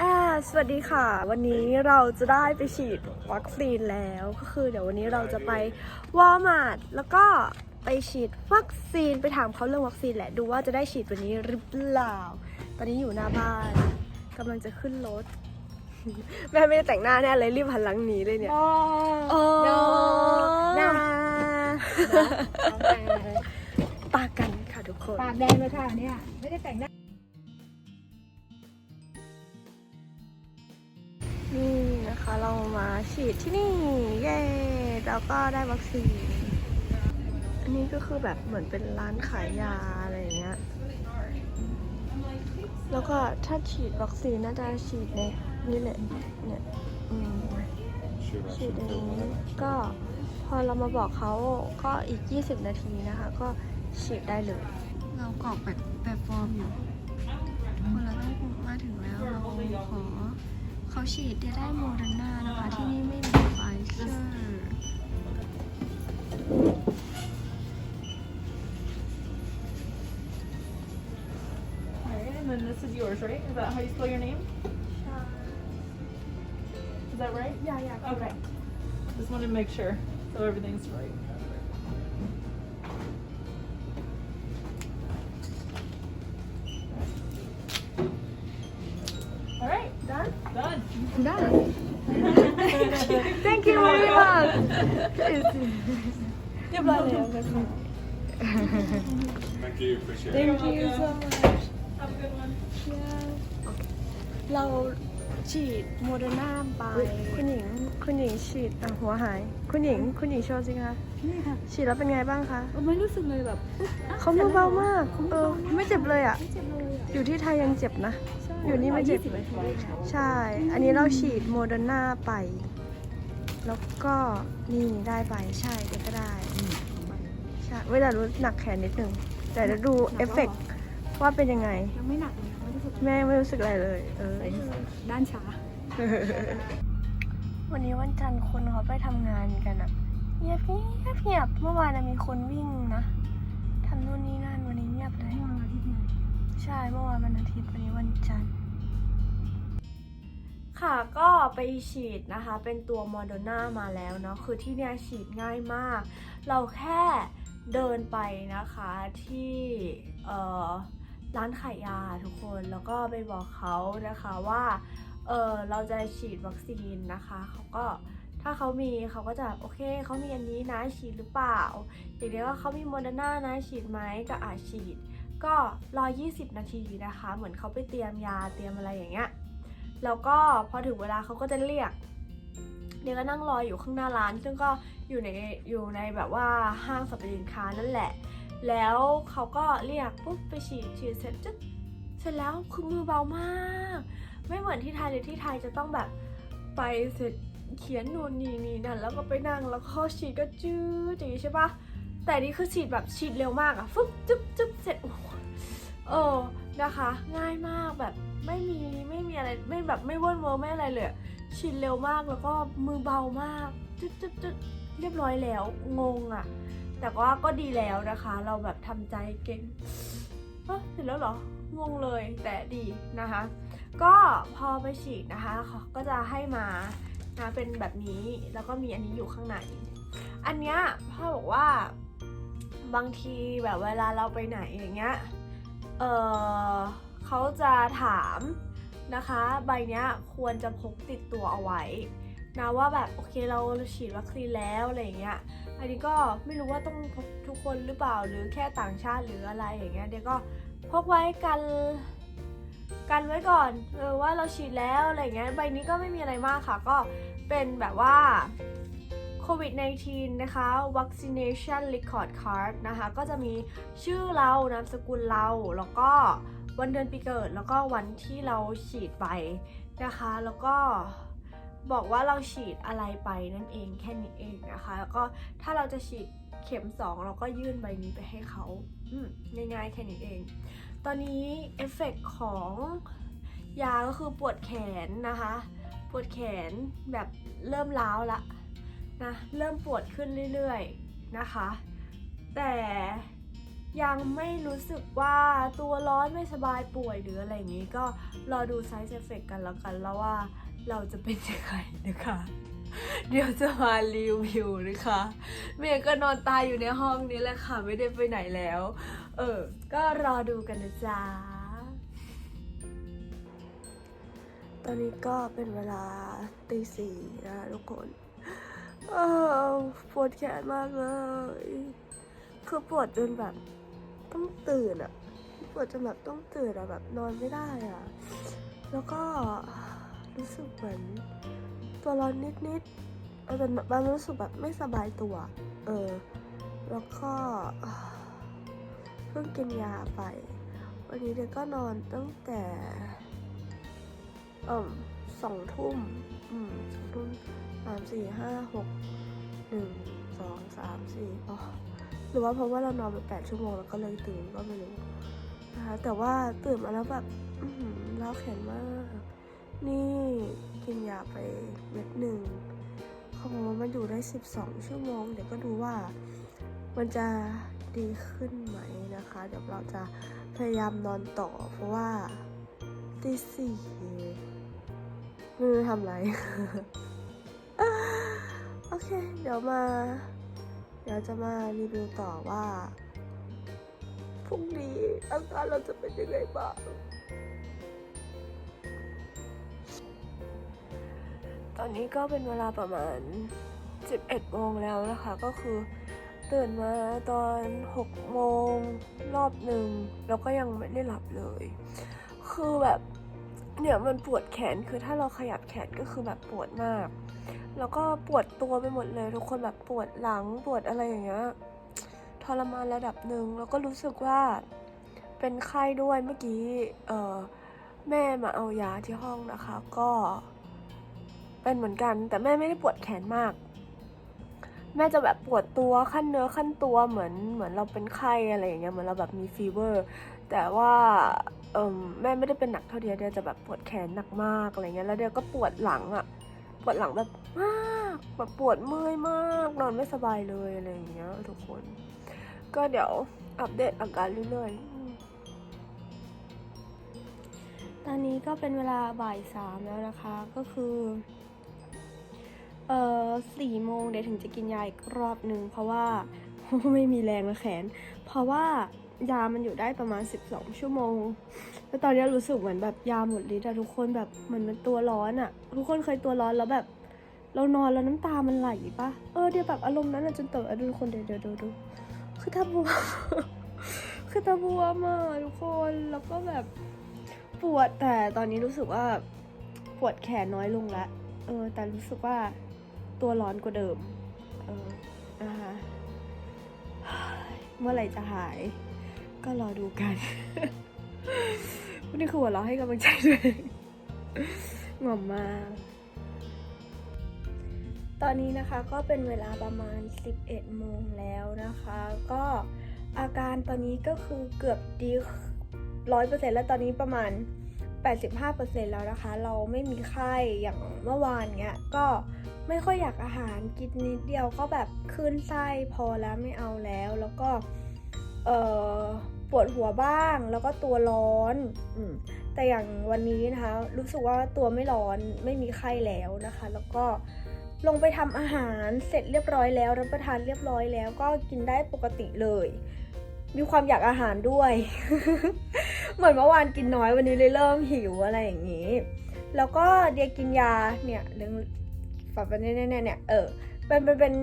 อ่าสวัสดีค่ะ วันนี้เราจะได้ไปฉีดวัคซีนแล้วก็คือเดี๋ยววันนี้เราจะไปวอลมาร์ทแล้วก็ไปฉีดวัคซีนไปถามเขาเรื่องวัคซีนแหละดูว่าจะได้ฉีดวันนี้หรือเปล่า ตอนนี้อยู่หน้าบ้านกำลังจะขึ้นรถ แม่ไม่ได้แต่งหน้าแน่เลยรีบหันหลังหนีเลยเนี่ยโอ้นะนาปากันค่ะทุกคนปากแดงเลยค่ะเนี่ยไม่ได้แต่งหน้า เรามาฉีดที่นี่ เย้แล้วก็ได้วัคซีน อันนี้ก็คือแบบเหมือนเป็นร้านขายยาอะไรอย่างเงี้ย แล้วก็ถ้าฉีดวัคซีนน่าจะฉีดในนี่แหละเนี่ยอืมฉีดในนี้ก็พอเรามาบอกเขาก็อีก 20 นาทีนะคะ ก็ฉีดได้เลย เรากรอกแบบแบบฟอร์มอยู่คนเราต้องมาถึงแล้วเราขอ เขาฉีดจะได้โมเดอร์นานะคะ ที่นี่ไม่มีไฟเซอร์ Alright, and then this is yours, right? Is that how you spell your name? Is that right? Yeah, yeah. Okay. Just wanted to make sure so everything's right. Thank you very much เรียบร้อยแล้ว Thank you, appreciate it. Thank you so much Have a good one. เราฉีดโมเดอร์นาไป คุณหญิง คุณหญิงฉีดอะหัวหาย คุณหญิง คุณหญิงโชว์สิคะ นี่ค่ะฉีดแล้วเป็นไงบ้างคะ ไม่รู้สึกเลยแบบปุ๊บอะเขามือเบามากเขามืเอออเบามากไม่เจ็บเลยอะ ไม่เจ็บเลยอะอยู่ที่ไทยยังเจ็บนะใช่อยู่นี่ไม่เจ็บร้อยี่สิบนาทีค่ะใช่ อันนี้เราฉีดโมเดอร์นาไป แล้วก็นี่ได้ไปใช่เดี๋ยวก็ได้ใช่เวลารู้หนักแขนนิดนึงแต่เดี๋ยวดูเอฟเฟกต์ว่าเป็นยังไง ยังไม่หนักเลยค่ะไม่รู้สึกแม่ไม่รู้สึกอะไรเลย เออ ด้านช้า วันนี้วันจันทร์คนเขาไปทำงานกันอะเงียบเงียบเงียบเมื่อวานน่ะมีคนวิ่งนะทำนู่นนี่นั่นวันนี้เงียบเลยเมื่อวันอาทิตย์เนี่ยใช่เมื่อวานวันอาทิตย์วันนี้วันจันทร์ ค่ะก็ไปฉีดนะคะ เป็นตัวโมเดอร์นามาแล้วเนาะคือที่เนี่ยฉีดง่ายมาก เราแค่เดินไปนะคะที่ร้านขายยาทุกคนแล้วก็ไปบอกเขานะคะว่าเออเราจะฉีดวัคซีนนะคะเขาก็ถ้าเขามีเขาก็จะโอเคเขามีอันนี้นะฉีดหรือเปล่าอย่างเดียวว่าเขามีโมเดอร์นานะฉีดไหมก็อาจฉีด ก็รอ 20 นาทีนะคะ เหมือนเขาไปเตรียมยาเตรียมอะไรอย่างเงี้ย แล้วก็พอถึงเวลาเขาก็จะเรียก เดี๋ยวก็นั่งรออยู่ข้างหน้าร้าน ซึ่งก็อยู่ในอยู่ในแบบว่าห้างสรรพสินค้านั่นแหละ แล้วเขาก็เรียกปุ๊บไปฉีดฉีดเสร็จจึ๊ดเสร็จแล้วคือมือเบามาก ไม่เหมือนที่ไทยเลยที่ไทยจะต้องแบบไปเสร็จเขียนนู่นนี่นี่นั่นแล้วก็ไปนั่งแล้วก็ฉีดก็จืดอย่างนี้ใช่ปะแต่นี่คือฉีดแบบฉีดเร็วมากอะฟึบจึ๊บจึ๊บเสร็จโอ้เออ นะคะ ง่ายมากแบบไม่มีไม่มีอะไรไม่แบบไม่เวิร์นเวอร์ไม่อะไรเลยอะฉีดเร็วมากแล้วก็มือเบามากจึ๊ดจึ๊ดจึ๊ดเรียบร้อยแล้วงงอะแต่ว่าก็ดีแล้วนะคะ เราแบบทำใจเก่งเอ้อเสร็จแล้วเหรองงเลยแต่ดีนะคะ ก็พอไปฉีดนะคะเขาก็จะให้มานะเป็นแบบนี้แล้วก็มีอันนี้อยู่ข้างในอันเนี้ยพ่อบอกว่าบางทีแบบเวลาเราไปไหนอย่างเงี้ย เออเขาจะถามนะคะ ใบเนี้ยควรจะพกติดตัวเอาไว้นะว่าแบบโอเคเราฉีดวัคซีนแล้วอะไรอย่างเงี้ย อันนี้ก็ไม่รู้ว่าต้องพกทุกคนหรือเปล่าหรือแค่ต่างชาติหรืออะไรอย่างเงี้ยเดี๋ยวก็พกไว้กันกันไว้ก่อนเออว่าเราฉีดแล้วอะไรอย่างเงี้ยใบนี้ก็ไม่มีอะไรมากค่ะ ก็เป็นแบบว่า โควิด -19 นะคะ vaccination record card นะคะ ก็จะมีชื่อเรานามสกุลเรา แล้วก็วันเดือนปีเกิด แล้วก็วันที่เราฉีดไปนะคะ แล้วก็บอกว่าเราฉีดอะไรไปนั่นเองแค่นี้เองนะคะ แล้วก็ถ้าเราจะฉีดเข็ม 2 เราก็ยื่นใบนี้ไปให้เขาง่ายๆแค่นี้เอง ตอนนี้เอฟเฟกต์ของยาก็คือปวดแขนนะคะ ปวดแขนแบบเริ่มล้าวละ นะเริ่มปวดขึ้นเรื่อยๆนะคะ แต่ยังไม่รู้สึกว่าตัวร้อนไม่สบายป่วยหรืออะไรอย่างนี้ก็รอดู side effect กันแล้วกันแล้วว่าเราจะเป็นยังไงนะคะ เดี๋ยวจะมารีวิวนะคะ เมย์ก็นอนตายอยู่ในห้องนี้แหละค่ะ ไม่ได้ไปไหนแล้ว เออ ก็รอดูกันนะจ๊ะ ตอนนี้ก็เป็นเวลาตีสี่นะทุกคน ปวดแขนมากเลยคือปวดจนแบบ ต้องตื่นอะปวดจนแบบต้องตื่นอะแบบนอนไม่ได้อะแล้วก็รู้สึกเหมือนตัวร้อนนิดๆเออแต่บางรู้สึกแบบไม่สบายตัว เออ แล้วก็เพิ่งกินยาไป วันนี้เด็กก็นอนตั้งแต่เอ่มสองทุ่ม อืมสองทุ่มามสี่ห้าหกหนึ่งสองสามสี่อ๋อหรือว่าเพราะว่าเรานอนไปแปดชั่วโมงแล้วก็เลยตื่นก็ไม่รู้นะคะแต่ว่าตื่นมาแล้วแบบเล้าแขนมาก นี่กินยาไปเม็ดหนึ่งเขาบอกว่ามันอยู่ได้สิบสองชั่วโมง เดี๋ยวก็ดูว่ามันจะดีขึ้นไหมนะคะ เดี๋ยวเราจะพยายามนอนต่อ เพราะว่าตีสี่ไม่รู้ทำไร เค เดี๋ยวมา เดี๋ยวจะมารีวิวต่อว่า พรุ่งนี้อาการเราจะเป็นยังไงบ้าง ตอนนี้ก็เป็นเวลาประมาณ 11โมงแล้วนะคะ ก็คือตื่นมาตอน6โมงรอบหนึ่งแล้วก็ยังไม่ได้หลับเลย คือแบบ เนี่ยมันปวดแขนคือถ้าเราขยับแขนก็คือแบบปวดมาก แล้วก็ปวดตัวไปหมดเลย ทุกคนแบบปวดหลังปวดอะไรอย่างเงี้ยทรมานระดับหนึ่งแล้วก็รู้สึกว่าเป็นไข้ด้วยเมื่อกี้เออแม่มาเอายาที่ห้องนะคะ ก็ เป็นเหมือนกัน แต่แม่ไม่ได้ปวดแขนมาก แม่จะแบบปวดตัวขั้นเนื้อขั้นตัวเหมือนเหมือนเราเป็นไข้อะไรอย่างเงี้ยเหมือนเราแบบมีฟีเวอร์ แต่ว่า เอมแม่ไม่ได้เป็นหนักเท่าเดียวเดียวจะแบบปวดแขนหนักมากอะไรเงี้ยแล้วเดียวก็ปวดหลังอะปวดหลังแบบมากแบบปวดเมื่อยมากนอนไม่สบายเลยอะไรอย่างเงี้ยทุกคน ก็เดี๋ยวอัปเดตอาการเรื่อยๆตอนนี้ก็เป็นเวลาบ่ายสามแล้วนะคะก็คือเออสี่โมงเดี๋ยวถึงจะกินยาอีกรอบหนึ่งเพราะว่าไม่มีแรงและแขน เพราะว่า ยามันอยู่ได้ประมาณ 12 ชั่วโมง แล้วตอนนี้รู้สึกเหมือนแบบยาหมดฤทธิ์อะทุกคนแบบเหมือนมันตัวร้อนอะทุกคนเคยตัวร้อนแล้วแบบ เรานอนแล้วน้ำตามันไหลปะเออเดี๋ยวแบบอารมณ์นั้นอะจนเต๋อดูทุกคนเดี๋ยวเดี๋ยวดูดูคือตาบวมคือตาบวมอะทุกคนแล้วก็แบบปวดแต่ตอนนี้รู้สึกว่าปวดแขนน้อยลงละ เออ แต่รู้สึกว่าตัวร้อนกว่าเดิม เออนะคะเมื่อไหร่จะหาย ก็รอดูกันนนี้คือหัวเราะให้กำลังใจด้วยงอมมาก ตอนนี้นะคะก็เป็นเวลาประมาณ 11 โมงแล้วนะคะ ก็อาการตอนนี้ก็คือเกือบดีร้อยเปอร์เซ็นต์แล้วตอนนี้ประมาณ 85%แล้วนะคะ เราไม่มีไข้อย่างเมื่อวานเนี้ย ก็ไม่ค่อยอยากอาหารกินนิดเดียวก็แบบขึ้นไส้พอแล้วไม่เอาแล้ว แล้วก็ เออ ปวดหัวบ้างแล้วก็ตัวร้อนอแต่อย่างวันนี้นะคะรู้สึกว่าตัวไม่ร้อนไม่มีไข้แล้วนะคะ แล้วก็ลงไปทำอาหารเสร็จเรียบร้อยแล้ว รับประทานเรียบร้อยแล้ว ก็กินได้ปกติเลย มีความอยากอาหารด้วย เหมือนเมื่อวานกินน้อยวันนี้เลยเริ่มหิวอะไรอย่างนี้ แล้วก็เดียกินยาเนี่ยเรื่องฝับเนี่ยเนี่ยเนี่ยเออ เป็นเป็นเป็น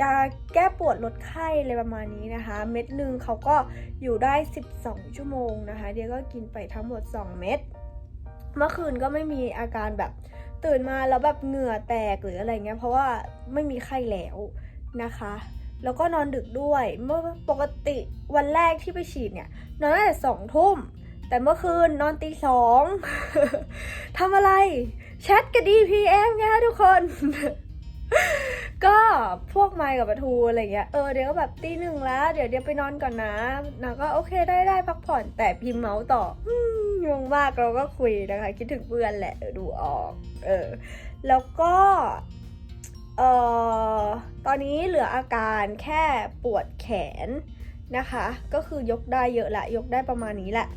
ยาแก้ปวดลดไข้อะไรประมาณนี้นะคะ เม็ดหนึ่งเขาก็อยู่ได้ 12 ชั่วโมงนะคะ เดียก็กินไปทั้งหมด 2 เม็ดเมื่อคืนก็ไม่มีอาการแบบตื่นมาแล้วแบบเหงื่อแตกหรืออะไรเงี้ยเพราะว่าไม่มีไข้แล้วนะคะ แล้วก็นอนดึกด้วย เมื่อปกติวันแรกที่ไปฉีดเนี่ย นอนตั้งแต่สองทุ่มแต่เมื่อคืนนอนตีสองทำอะไรแชทกับ DPM ไงทุกคน ก็พวกไมค์กับปะทูอะไรเงี้ยเออเดี๋ยวก็แบบตีหนึ่งแล้ว เดี๋ยวเดี๋ยวไปนอนก่อนนะนางก็โอเคได้ได้พักผ่อนแต่พิมพ์เมาส์ต่ออืมงงมากเราก็คุยนะคะ คิดถึงเพื่อนแหละดูออกเออแล้วก็เอ่อตอนนี้เหลืออาการแค่ปวดแขนนะคะ ก็คือยกได้เยอะแหละยกได้ประมาณนี้แหละ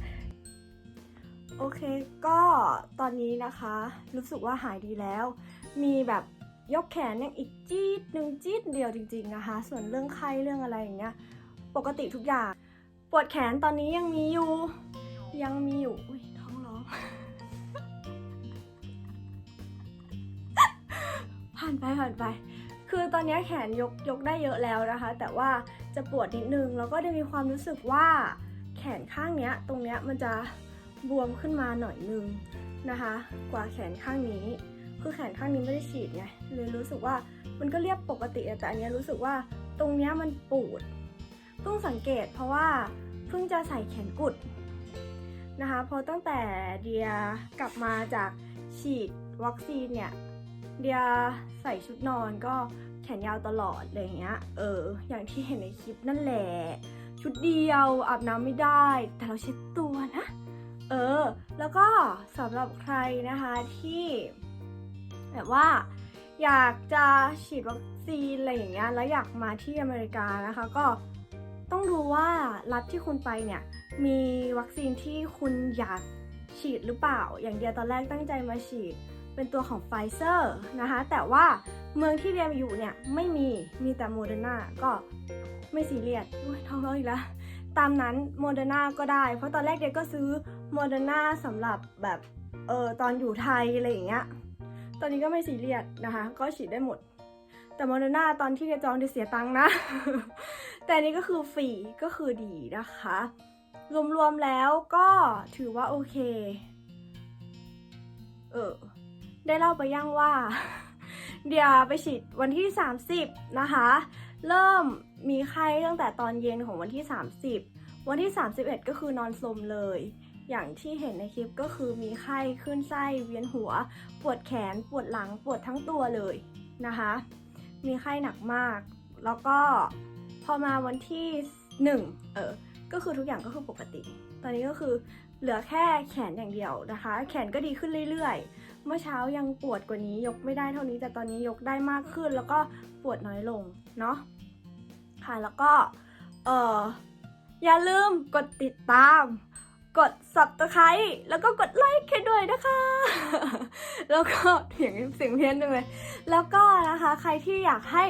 โอเค ก็ตอนนี้นะคะ รู้สึกว่าหายดีแล้ว มีแบบ ยกแขนยังอีกจี๊ดหนึ่งจี๊ดเดียวจริงๆนะคะ ส่วนเรื่องไข้เรื่องอะไรอย่างเงี้ยปกติทุกอย่าง ปวดแขนตอนนี้ยังมีอยู่ ยังมีอยู่ อุ้ยท้องร้อง ผ่านไปผ่านไป คือตอนนี้แขนยกยกได้เยอะแล้วนะคะ แต่ว่าจะปวดนิดนึง แล้วก็จะมีความรู้สึกว่าแขนข้างเนี้ย ตรงเนี้ยมันจะบวมขึ้นมาหน่อยนึงนะคะ กว่าแขนข้างนี้ คือแขนข้างนี้ไม่ได้ฉีดไงเลยรู้สึกว่ามันก็เรียบปกติอะแต่อันนี้รู้สึกว่าตรงเนี้ยมันปูดเพิ่งสังเกตเพราะว่าเพิ่งจะใส่แขนกุดนะคะเพราะตั้งแต่เดียกลับมาจากฉีดวัคซีนเนี่ยเดียใส่ชุดนอนก็แขนยาวตลอดอะไรอย่างเงี้ยเอออย่างที่เห็นในคลิปนั่นแหละชุดเดียวอาบน้ำไม่ได้ แต่เราเช็ดตัวนะ เออ แล้วก็สำหรับใครนะคะที่ แบบว่า อยากจะฉีดวัคซีนอะไรอย่างเงี้ยแล้วอยากมาที่อเมริกานะคะ ก็ต้องดูว่ารัฐที่คุณไปเนี่ยมีวัคซีนที่คุณอยากฉีดหรือเปล่า อย่างเดียวตอนแรกตั้งใจมาฉีดเป็นตัวของไฟเซอร์นะคะ แต่ว่าเมืองที่เรียนอยู่เนี่ยไม่มีมีแต่โมเดอร์นาก็ไม่ซีเรียสอุ้ยท้องร้องอีกแล้วตามนั้นโมเดอร์นาก็ได้ เพราะตอนแรกเด็กก็ซื้อโมเดอร์นาสำหรับแบบเออตอนอยู่ไทยอะไรอย่างเงี้ย ตอนนี้ก็ไม่ซีเรียสนะคะ ก็ฉีดได้หมด แต่โมเดอร์นาตอนที่เรียนจองเดียเสียตังค์นะ แต่นนี้ก็คือฟรีก็คือดีนะคะ รวมๆแล้วก็ถือว่าโอเค เออ ได้เล่าไปยังว่า เดี๋ยวไปฉีดวันที่ 30 นะคะ เริ่มมีไข้ตั้งแต่ตอนเย็นของวันที่ 30 วันที่ 31 ก็คือนอนสมเลย อย่างที่เห็นในคลิปก็คือมีไข้ขึ้นไส้เวียนหัว ปวดแขนปวดหลังปวดทั้งตัวเลยนะคะ มีไข้หนักมาก แล้วก็พอมาวันที่ 1 เออก็คือทุกอย่างก็คือปกติ ตอนนี้ก็คือเหลือแค่แขนอย่างเดียวนะคะ แขนก็ดีขึ้นเรื่อยๆ เมื่อเช้ายังปวดกว่านี้ยกไม่ได้เท่านี้แต่ตอนนี้ยกได้มากขึ้น แล้วก็ปวดน้อยลงเนาะค่ะแล้วก็เอออย่าลืมกดติดตาม กด subscribe แล้วก็กดไลค์ให้ด้วยนะคะ แล้วก็เสียงเสียงเพี้ยนด้วยแล้วก็นะคะ ใครที่อยากให้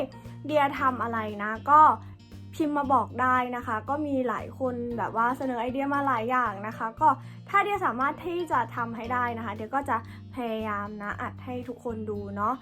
เดียทำอะไรนะ ก็พิมพ์มาบอกได้นะคะ ก็มีหลายคนแบบว่าเสนอไอเดียมาหลายอย่างนะคะ ก็ถ้าเดียสามารถที่จะทำให้ได้นะคะ เดียก็จะพยายามนะอัดให้ทุกคนดูเนาะ